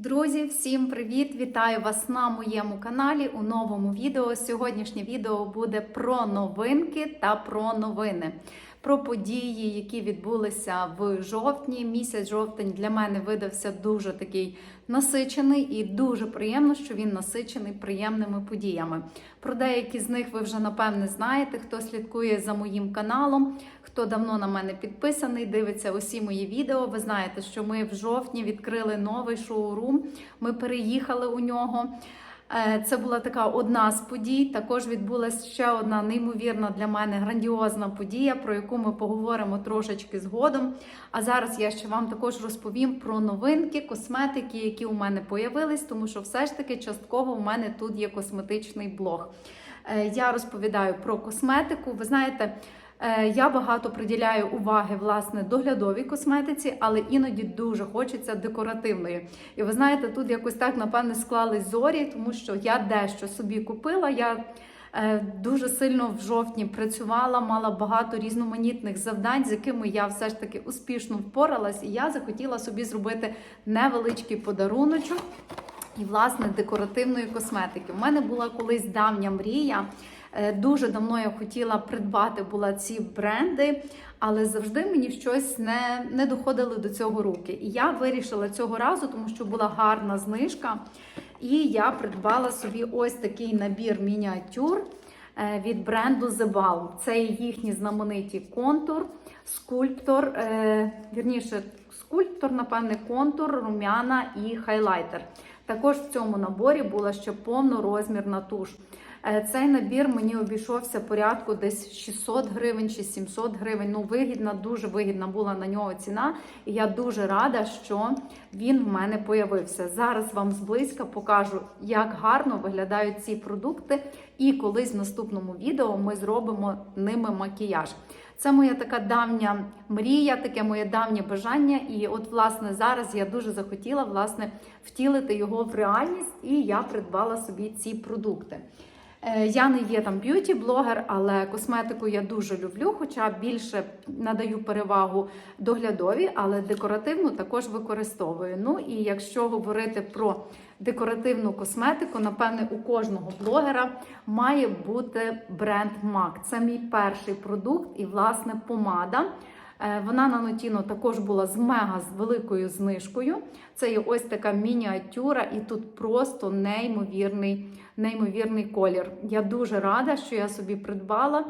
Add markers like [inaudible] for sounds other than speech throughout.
Друзі, всім привіт! Вітаю вас на моєму каналі у новому відео. Сьогоднішнє відео буде про новинки та про новини, про події, які відбулися в жовтні. Місяць жовтень для мене видався дуже такий насичений і дуже приємно, що він насичений приємними подіями. Про деякі з них ви вже напевне знаєте, хто слідкує за моїм каналом, хто давно на мене підписаний, дивиться усі мої відео. Ви знаєте, що ми в жовтні відкрили новий шоурум. Ми переїхали у нього. Е, Це була така одна з подій. Також відбулася ще одна неймовірна для мене грандіозна подія, про яку ми поговоримо трошечки згодом. А зараз я ще вам також розповім про новинки, косметики, які у мене появились, тому що все ж таки частково у мене тут є косметичний блог. Е, Я розповідаю про косметику. Ви знаєте. Е, Я багато приділяю уваги власне доглядовій косметиці, але іноді дуже хочеться декоративної. І ви знаєте, тут якось так напевне склались зорі, тому що я дещо собі купила. Я е, дуже сильно в жовтні працювала, мала багато різноманітних завдань, з якими я все ж таки успішно впоралась, і я захотіла собі зробити невеличкий подаруночок і власне декоративної косметики. У мене була колись давня мрія. Е, Дуже давно я хотіла придбати була ці бренди, але завжди мені щось не, не доходили до цього руки. І я вирішила цього разу, тому що була гарна знижка. І я придбала собі ось такий набір мініатюр е, від бренду The Balm. Це їхні знамениті контур, скульптор, е, вірніше, скульптор, напевне, контур, рум'яна і хайлайтер. Також в цьому наборі була ще повнорозмірна туш. Е, Цей набір мені обійшовся порядку десь 600 гривень чи 700 гривень. Ну, вигідна, дуже вигідна була на нього ціна. І я дуже рада, що він в мене появився. Зараз вам зблизька покажу, як гарно виглядають ці продукти. І колись в наступному відео ми зробимо ними макіяж. Це моя така давня мрія, таке моє давнє бажання. І от, власне, зараз я дуже захотіла власне втілити його в реальність, і я придбала собі ці продукти. Е, Я не є там б'юті-блогер, але косметику я дуже люблю, хоча більше надаю перевагу доглядові, але декоративну також використовую. Ну і якщо говорити про декоративну косметику, напевне, у кожного блогера має бути бренд MAC. Це мій перший продукт і, власне, помада. Е, Вона на Нотіно також була з мега з великою знижкою. Це є ось така мініатюра, і тут просто неймовірний, неймовірний колір. Я дуже рада, що я собі придбала.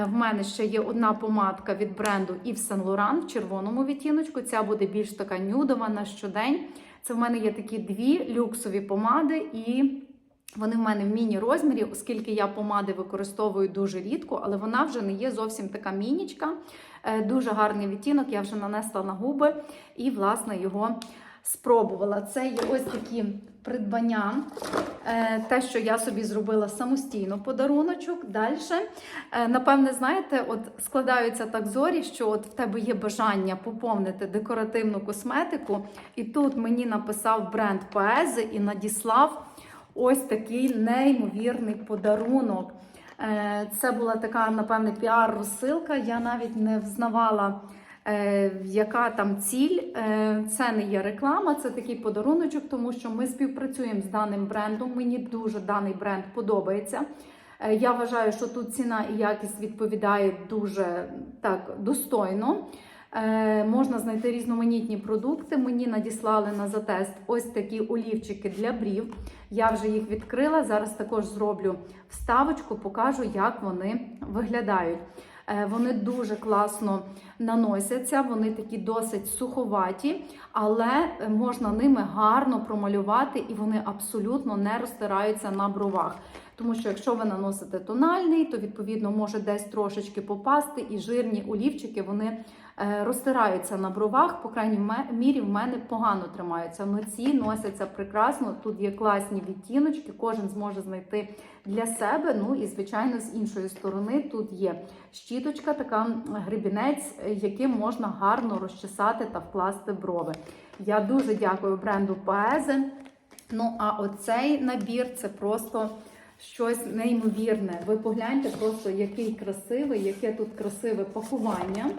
Е, В мене ще є одна помадка від бренду Yves Saint Laurent в червоному відтіночку. Ця буде більш така нюдова на щодень. Це в мене є такі дві люксові помади і. Вони в мене в міні-розмірі, оскільки я помади використовую дуже рідко, але вона вже не є зовсім така мінічка. Е, Дуже гарний відтінок, я вже нанесла на губи і, власне, його спробувала. Це є ось такі придбання, Е, те, що я собі зробила самостійно подаруночок. Далі, напевне, знаєте, от складаються так зорі, що от в тебе є бажання поповнити декоративну косметику, і тут мені написав бренд Поези і надіслав ось такий неймовірний подарунок. Е, Це була така, напевне, піар-розсилка. Я навіть не взнавала, е, яка там ціль. Е, Це не є реклама, це такий подаруночок, тому що ми співпрацюємо з даним брендом. Мені дуже даний бренд подобається. Я вважаю, що тут ціна і якість відповідають дуже так достойно. Е, можна знайти різноманітні продукти. Мені надіслали на затест ось такі олівчики для брів. Я вже їх відкрила. Зараз також зроблю вставочку, покажу, як вони виглядають. Е, Вони дуже класно наносяться, вони такі досить суховаті, але можна ними гарно промалювати, і вони абсолютно не розтираються на бровах. Тому що якщо ви наносите тональний, то відповідно може десь трошечки попасти, і жирні олівчики вони розтираються на бровах. По крайній мірі в мене погано тримаються. Но ці носяться прекрасно. Тут є класні відтіночки, кожен зможе знайти для себе. Ну і звичайно, з іншої сторони тут є щіточка, така гребінець, е, яким можна гарно розчесати та вкласти брови. Я дуже дякую бренду Поези. Ну а оцей набір це просто щось неймовірне. Ви погляньте просто, який красивий, яке тут красиве пакування.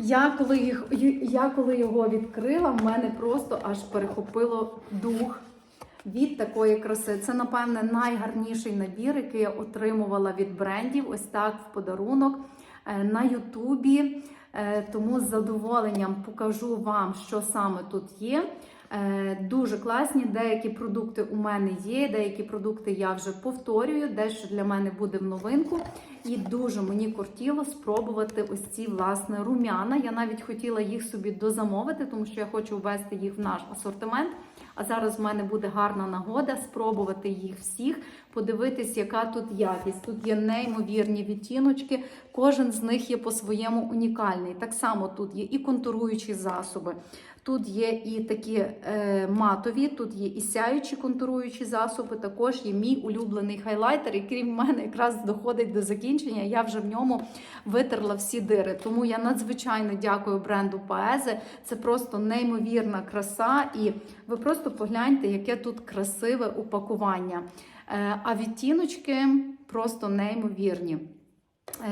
Я коли, їх, я коли його відкрила, в мене просто аж перехопило дух від такої краси. Це, напевне, найгарніший набір, який я отримувала від брендів. Ось так в подарунок е, на Ютубі. Е, Тому з задоволенням покажу вам, що саме тут є. Е, Дуже класні. Деякі продукти у мене є, деякі продукти я вже повторюю, дещо для мене буде в новинку. І дуже мені кортіло спробувати ось ці власне рум'яна. Я навіть хотіла їх собі дозамовити, тому що я хочу ввести їх в наш асортимент. А зараз в мене буде гарна нагода спробувати їх всіх, подивитись, яка тут якість. Тут є неймовірні відтіночки, кожен з них є по-своєму унікальний. Так само тут є і контуруючі засоби. Тут є і такі е, матові, тут є і сяючі контуруючі засоби. Також є мій улюблений хайлайтер, який в мене якраз доходить до закінчення. Я вже в ньому витерла всі дири. Тому я надзвичайно дякую бренду Паезе. Це просто неймовірна краса. І ви просто погляньте, яке тут красиве упакування. Е, а відтіночки просто неймовірні.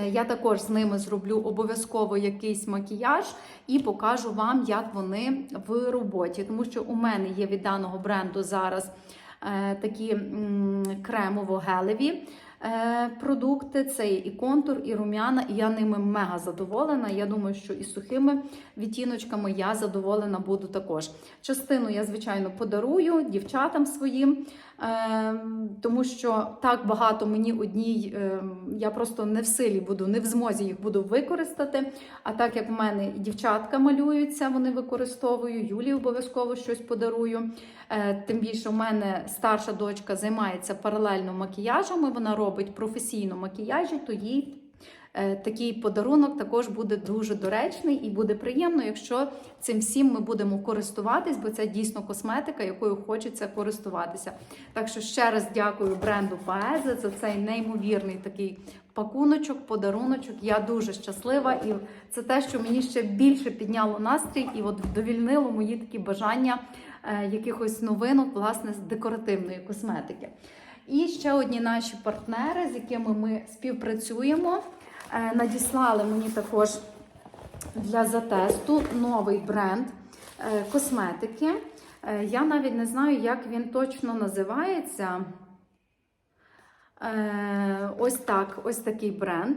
Е, Я також з ними зроблю обов'язково якийсь макіяж і покажу вам, як вони в роботі. Тому що у мене є від даного бренду зараз е, такі кремово-гелеві е, продукти. Це і контур, і рум'яна, і я ними мега задоволена. Я думаю, що і сухими відтіночками я задоволена буду також. Частину я, звичайно, подарую дівчатам своїм. Е, тому що так багато мені одній, е, я просто не в силі буду, не в змозі їх буду використати. А так як в мене і дівчатка малюються, вони використовую, Юлі обов'язково щось подарую. Е, Тим більше в мене старша дочка займається паралельно макіяжем, і вона робить професійно макіяжі, то їй. Е, Такий подарунок також буде дуже доречний і буде приємно, якщо цим всім ми будемо користуватись, бо це дійсно косметика, якою хочеться користуватися. Так що ще раз дякую бренду Паезе за цей неймовірний такий пакуночок, подаруночок. Я дуже щаслива, і це те, що мені ще більше підняло настрій і от вдовільнило мої такі бажання е, якихось новинок, власне, з декоративної косметики. І ще одні наші партнери, з якими ми співпрацюємо, надіслали мені також для затесту новий бренд е, косметики. Е, Я навіть не знаю, як він точно називається. Е, Ось так, ось такий бренд.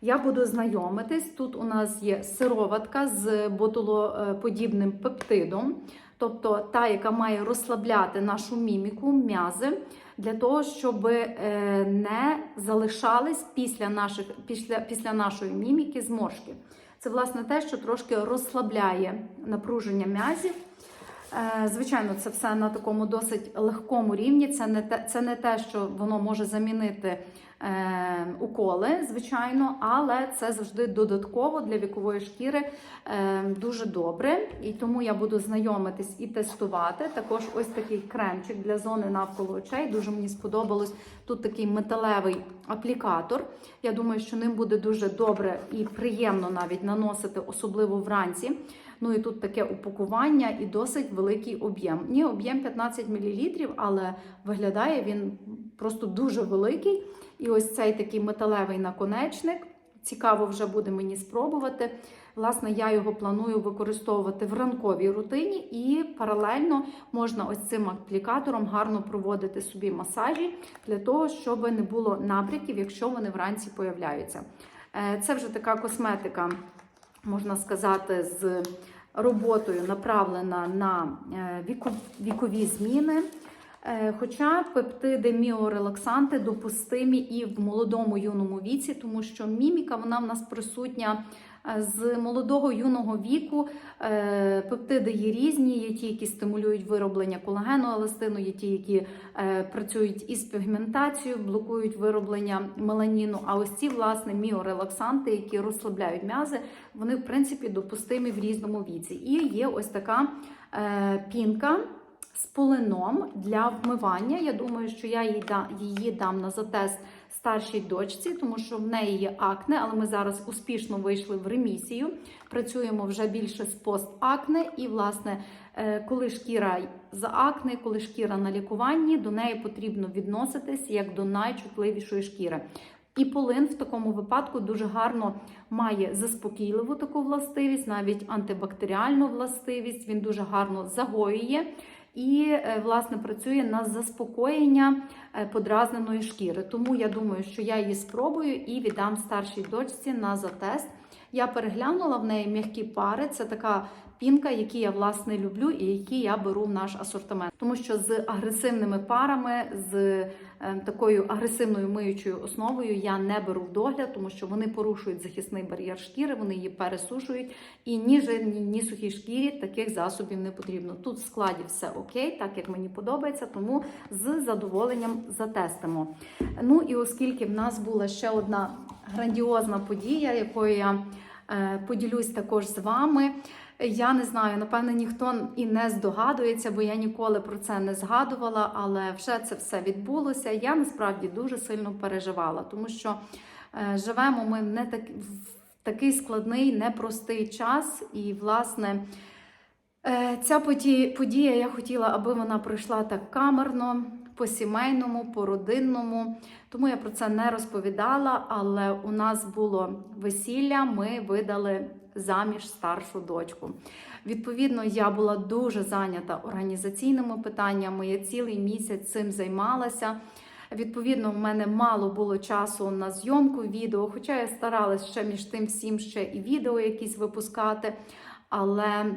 Я буду знайомитись. Тут у нас є сироватка з ботулоподібним пептидом, тобто та, яка має розслабляти нашу міміку, м'язи, для того, щоб е, не залишались після, наших, після, після нашої міміки зморшки. Це, власне, те, що трошки розслабляє напруження м'язів. Е, Звичайно, це все на такому досить легкому рівні. Це не те, це не те, що воно може замінити е, уколи, звичайно, але це завжди додатково для вікової шкіри е, дуже добре. І тому я буду знайомитись і тестувати. Також ось такий кремчик для зони навколо очей. Дуже мені сподобалось. Тут такий металевий аплікатор. Я думаю, що ним буде дуже добре і приємно навіть наносити, особливо вранці. Ну і тут таке упакування і досить великий об'єм. Ні, об'єм 15 мл, але виглядає він просто дуже великий. І ось цей такий металевий наконечник. Цікаво вже буде мені спробувати. Власне, я його планую використовувати в ранковій рутині, і паралельно можна ось цим аплікатором гарно проводити собі масажі для того, щоб не було набряків, якщо вони вранці появляються. Е, Це вже така косметика, можна сказати, з роботою направлена на е, вікові зміни. Е, Хоча пептиди міорелаксанти допустимі і в молодому юному віці, тому що міміка вона в нас присутня з молодого юного віку. Е, Пептиди є різні, є ті, які стимулюють вироблення колагену, еластину, є ті, які е, працюють із пігментацією, блокують вироблення меланіну. А ось ці власне міорелаксанти, які розслабляють м'язи, вони в принципі допустимі в різному віці. І є ось така е, пінка з полином для вмивання. Я думаю, що я її дам на затест старшій дочці, тому що в неї є акне, але ми зараз успішно вийшли в ремісію. Працюємо вже більше з постакне. І, власне, е, коли шкіра за акне, коли шкіра на лікуванні, до неї потрібно відноситись як до найчутливішої шкіри. І полин в такому випадку дуже гарно має заспокійливу таку властивість, навіть антибактеріальну властивість. Він дуже гарно загоює і, е, власне, працює на заспокоєння е, подразненої шкіри. Тому я думаю, що я її спробую і віддам старшій дочці на затест. Я переглянула в неї м'які пари. Це така пінка, які я власне люблю і які я беру в наш асортимент. Тому що з агресивними парами, з е, такою агресивною миючою основою я не беру в догляд, тому що вони порушують захисний бар'єр шкіри, вони її пересушують. І ні жирній, ні сухій шкірі таких засобів не потрібно. Тут в складі все окей, так як мені подобається, тому з задоволенням затестимо. Ну і оскільки в нас була ще одна грандіозна подія, якою я е, поділюсь також з вами. Я не знаю, напевне, ніхто і не здогадується, бо я ніколи про це не згадувала, але вже це все відбулося. Я насправді дуже сильно переживала, тому що е, живемо ми не так, в такий складний, непростий час. І, власне, е, ця подія, подія я хотіла, аби вона пройшла так камерно, по-сімейному, по-родинному. Тому я про це не розповідала, але у нас було весілля, ми видали заміж старшу дочку. Відповідно, я була дуже зайнята організаційними питаннями. Я цілий місяць цим займалася. Відповідно, в мене мало було часу на зйомку відео, хоча я старалась ще між тим всім ще і відео якісь випускати. Але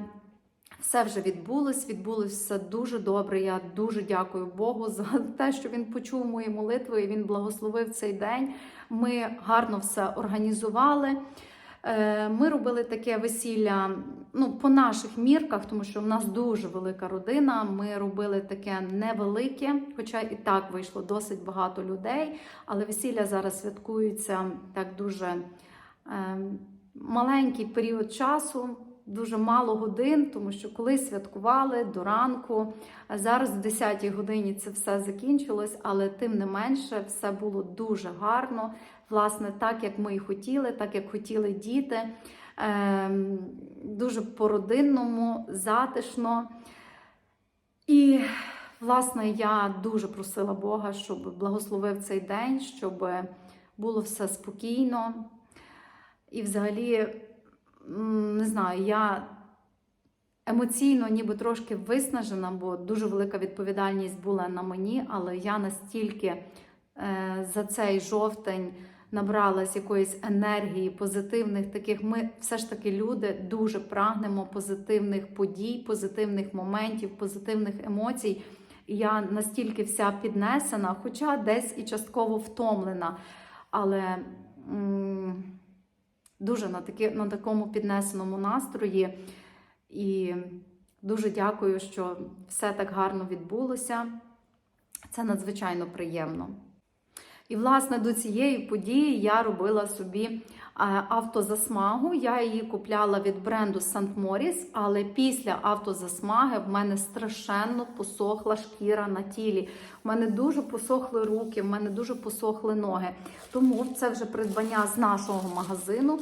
все вже відбулось, відбулось все дуже добре. Я дуже дякую Богу за те, що він почув мої молитви і він благословив цей день. Ми гарно все організували. Е, Ми робили таке весілля ну, по наших мірках, тому що в нас дуже велика родина. Ми робили таке невелике, хоча і так вийшло досить багато людей. Але весілля зараз святкується так дуже е, маленький період часу. Дуже мало годин, тому що колись святкували до ранку. Зараз в 10-й годині це все закінчилось, але тим не менше все було дуже гарно. Власне, так як ми і хотіли, так як хотіли діти. Ем, дуже по-родинному, затишно. І, власне, я дуже просила Бога, щоб благословив цей день, щоб було все спокійно. І взагалі не знаю, я емоційно ніби трошки виснажена, бо дуже велика відповідальність була на мені, але я настільки е, за цей жовтень набралась якоїсь енергії, позитивних таких. Ми все ж таки люди дуже прагнемо позитивних подій, позитивних моментів, позитивних емоцій. Я настільки вся піднесена, хоча десь і частково втомлена. Але дуже на такі, на такому піднесеному настрої. І дуже дякую, що все так гарно відбулося. Це надзвичайно приємно. І, власне, до цієї події я робила собі автозасмагу. Я її купляла від бренду St. Morris, але після автозасмаги в мене страшенно посохла шкіра на тілі. В мене дуже посохли руки, в мене дуже посохли ноги. Тому це вже придбання з нашого магазину.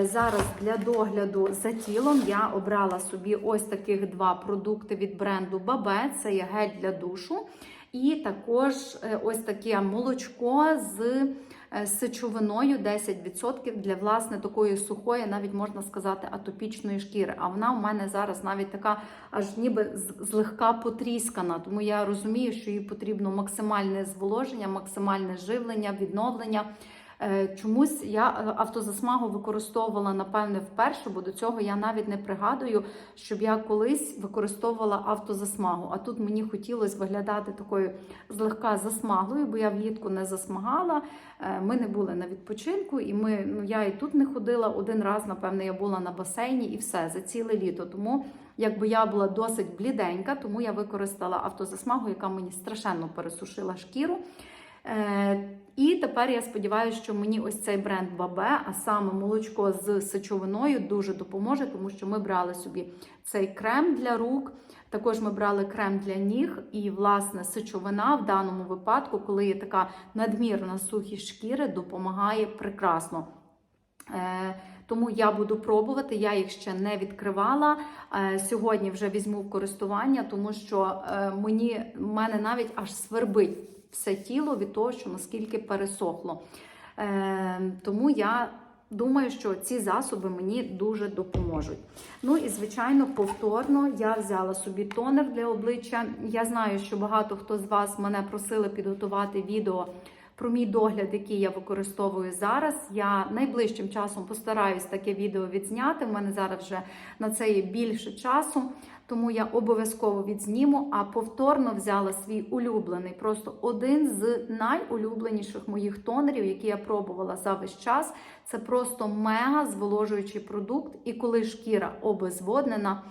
Е, зараз для догляду за тілом я обрала собі ось таких два продукти від бренду Бабе. Це є гель для душу. І також е, ось таке молочко з е, сечовиною 10% для власне такої сухої, навіть можна сказати, атопічної шкіри. А вона у мене зараз навіть така аж ніби злегка потріскана. Тому я розумію, що їй потрібно максимальне зволоження, максимальне живлення, відновлення. Е, чомусь я е, автозасмагу використовувала, напевне, вперше, бо до цього я навіть не пригадую, щоб я колись використовувала автозасмагу. А тут мені хотілося виглядати такою злегка засмаглою, бо я влітку не засмагала. Е, ми не були на відпочинку, і ми, ну я і тут не ходила. Один раз, напевне, я була на басейні і все за ціле літо. Тому якби я була досить бліденька, тому я використала автозасмагу, яка мені страшенно пересушила шкіру. Е, і тепер я сподіваюся, що мені ось цей бренд Бабе, а саме молочко з сечовиною, дуже допоможе, тому що ми брали собі цей крем для рук. Також ми брали крем для ніг, і, власне, сечовина в даному випадку, коли є така надмірна сухість шкіри, допомагає прекрасно. Е, тому я буду пробувати, я їх ще не відкривала. Е, сьогодні вже візьму в користування, тому що мені в мене навіть аж свербить все тіло від того, що наскільки пересохло. Е, Тому я думаю, що ці засоби мені дуже допоможуть. Ну і звичайно, повторно я взяла собі тонер для обличчя. Я знаю, що багато хто з вас мене просили підготувати відео. Про мій догляд, який я використовую зараз. Я найближчим часом постараюсь таке відео відзняти. У мене зараз вже на це є більше часу, тому я обов'язково відзніму. А повторно взяла свій улюблений, просто один з найулюбленіших моїх тонерів, які я пробувала за весь час. Це просто мега зволожуючий продукт. І коли шкіра обезводнена.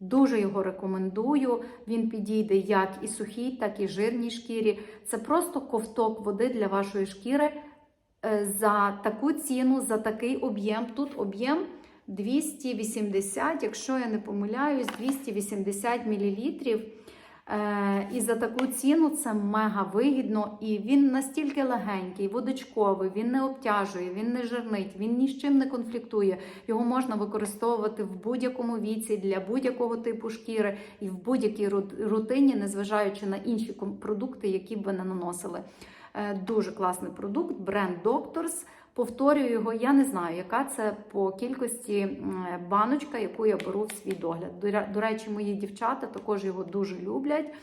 Дуже його рекомендую. Він підійде як і сухій, так і жирній шкірі. Це просто ковток води для вашої шкіри е, за таку ціну, за такий об'єм. Тут об'єм 280, якщо я не помиляюсь, 280 мл. І за таку ціну це мега вигідно. І він настільки легенький, водочковий, він не обтяжує, він не жирнить, він ні з чим не конфліктує. Його можна використовувати в будь-якому віці для будь-якого типу шкіри і в будь-якій рутині, незважаючи на інші продукти, які б ви не наносили. Е, Дуже класний продукт, бренд Doctors. Повторюю його, я не знаю, яка це по кількості баночка, яку я беру в свій догляд. До речі, мої дівчата також його дуже люблять.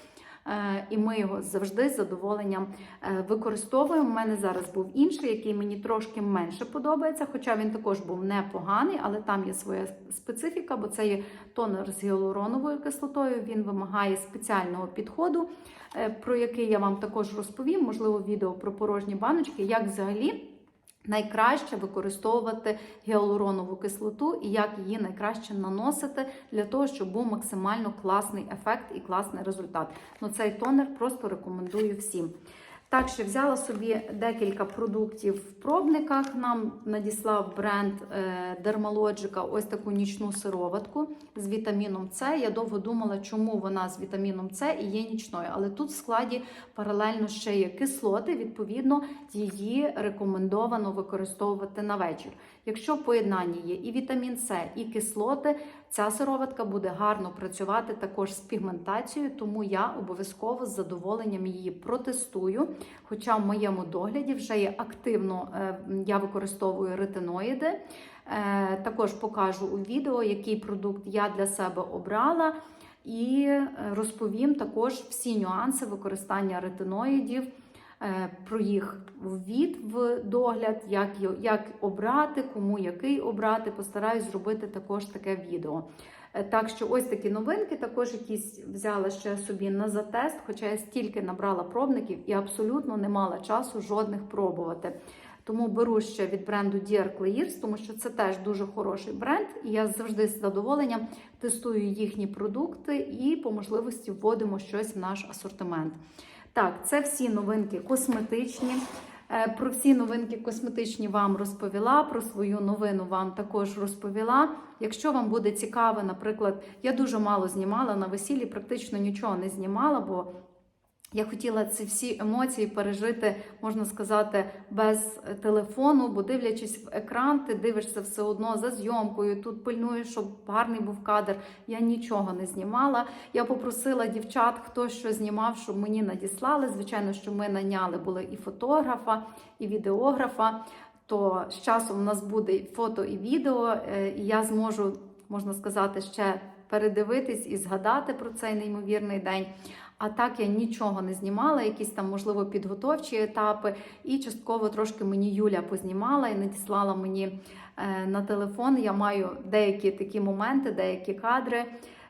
Е, І ми його завжди з задоволенням е, використовуємо. У мене зараз був інший, який мені трошки менше подобається, хоча він також був непоганий, але там є своя специфіка, бо це є тонер з гіалуроновою кислотою. Він вимагає спеціального підходу, е, про який я вам також розповім. Можливо, відео про порожні баночки, як взагалі. Найкраще використовувати гіалуронову кислоту і як її найкраще наносити для того, щоб був максимально класний ефект і класний результат. Ну цей тонер просто рекомендую всім. Так, ще взяла собі декілька продуктів в пробниках. Нам надіслав бренд Dermalogica ось таку нічну сироватку з вітаміном С. Я довго думала, чому вона з вітаміном С і є нічною. Але тут в складі паралельно ще є кислоти, відповідно, її рекомендовано використовувати на вечір. Якщо в поєднанні є і вітамін С, і кислоти, ця сироватка буде гарно працювати також з пігментацією, тому я обов'язково з задоволенням її протестую. Хоча в моєму догляді вже є активно, е, я використовую ретиноїди. Е, Також покажу у відео, який продукт я для себе обрала, і е, розповім також всі нюанси використання ретиноїдів. Е, Про їх ввід в догляд, як, як обрати, кому який обрати. Постараюсь зробити також таке відео. Е, Так що ось такі новинки, також якісь взяла ще собі на затест, хоча я стільки набрала пробників і абсолютно не мала часу жодних пробувати. Тому беру ще від бренду Dear Clears, тому що це теж дуже хороший бренд, і я завжди з задоволенням тестую їхні продукти і по можливості вводимо щось в наш асортимент. Так, це всі новинки косметичні. Е, Про всі новинки косметичні вам розповіла. Про свою новину вам також розповіла. Якщо вам буде цікаво, наприклад, я дуже мало знімала на весіллі, практично нічого не знімала, бо я хотіла ці всі емоції пережити, можна сказати, без телефону, бо дивлячись в екран, ти дивишся все одно за зйомкою. Тут пильнуєш, щоб гарний був кадр. Я нічого не знімала. Я попросила дівчат, хто що знімав, щоб мені надіслали. Звичайно, що ми наняли були і фотографа, і відеографа. То з часом у нас буде і фото і відео, е, і я зможу, можна сказати, ще передивитись і згадати про цей неймовірний день. А так я нічого не знімала, якісь там, можливо, підготовчі етапи. І частково трошки мені Юля познімала і надіслала мені е, на телефон. Я маю деякі такі моменти, деякі кадри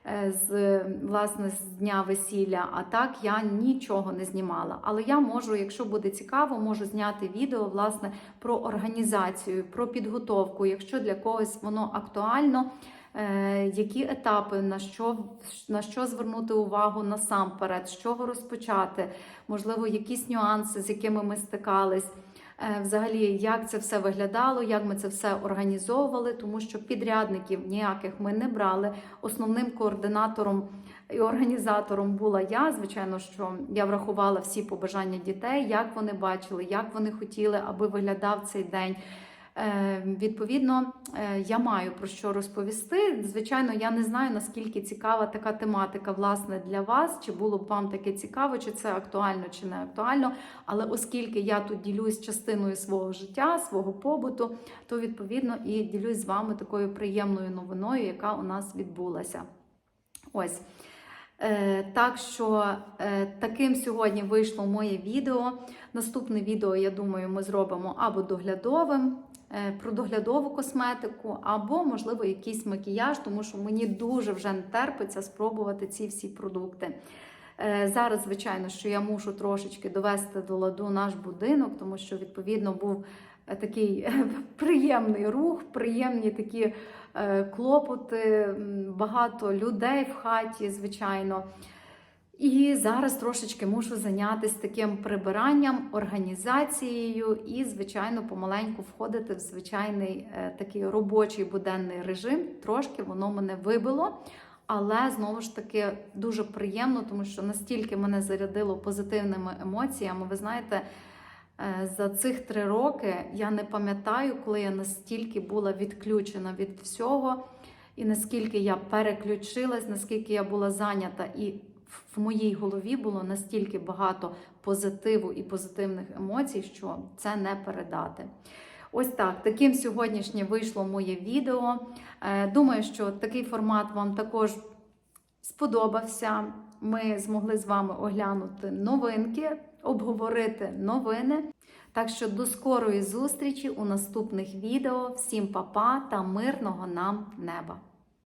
е, з власне з дня весілля. А так я нічого не знімала. Але я можу, якщо буде цікаво, можу зняти відео власне про організацію, про підготовку, якщо для когось воно актуально. Е, Які етапи, на що, на що звернути увагу насамперед, з чого розпочати, можливо, якісь нюанси, з якими ми стикались. Е, Взагалі, як це все виглядало, як ми це все організовували, тому що підрядників ніяких ми не брали. Основним координатором і організатором була я. Звичайно, що я врахувала всі побажання дітей, як вони бачили, як вони хотіли, аби виглядав цей день. Е, Відповідно, е, я маю про що розповісти. Звичайно, я не знаю, наскільки цікава така тематика власне для вас, чи було б вам таке цікаво, чи це актуально, чи не актуально. Але оскільки я тут ділюсь частиною свого життя, свого побуту, то відповідно і ділюсь з вами такою приємною новиною, яка у нас відбулася. Ось. Е, Так що е, таким сьогодні вийшло моє відео. Наступне відео, я думаю, ми зробимо або доглядовим е, про доглядову косметику, або, можливо, якийсь макіяж, тому що мені дуже вже не терпиться спробувати ці всі продукти. Зараз, звичайно, що я мушу трошечки довести до ладу наш будинок, тому що відповідно був такий [laughs] приємний рух, приємні такі клопоти, багато людей в хаті, звичайно. І зараз трошечки мушу зайнятися таким прибиранням, організацією і, звичайно, помаленьку входити в звичайний е, такий робочий буденний режим. Трошки воно мене вибило. Але знову ж таки дуже приємно, тому що настільки мене зарядило позитивними емоціями. Ви знаєте, е, за цих три роки я не пам'ятаю, коли я настільки була відключена від всього, і наскільки я переключилась, наскільки я була зайнята, і в моїй голові було настільки багато позитиву і позитивних емоцій, що це не передати. Ось так, таким сьогоднішнє вийшло моє відео. Е, Думаю, що такий формат вам також сподобався. Ми змогли з вами оглянути новинки, обговорити новини. Так що до скорої зустрічі у наступних відео. Всім па-па та мирного нам неба!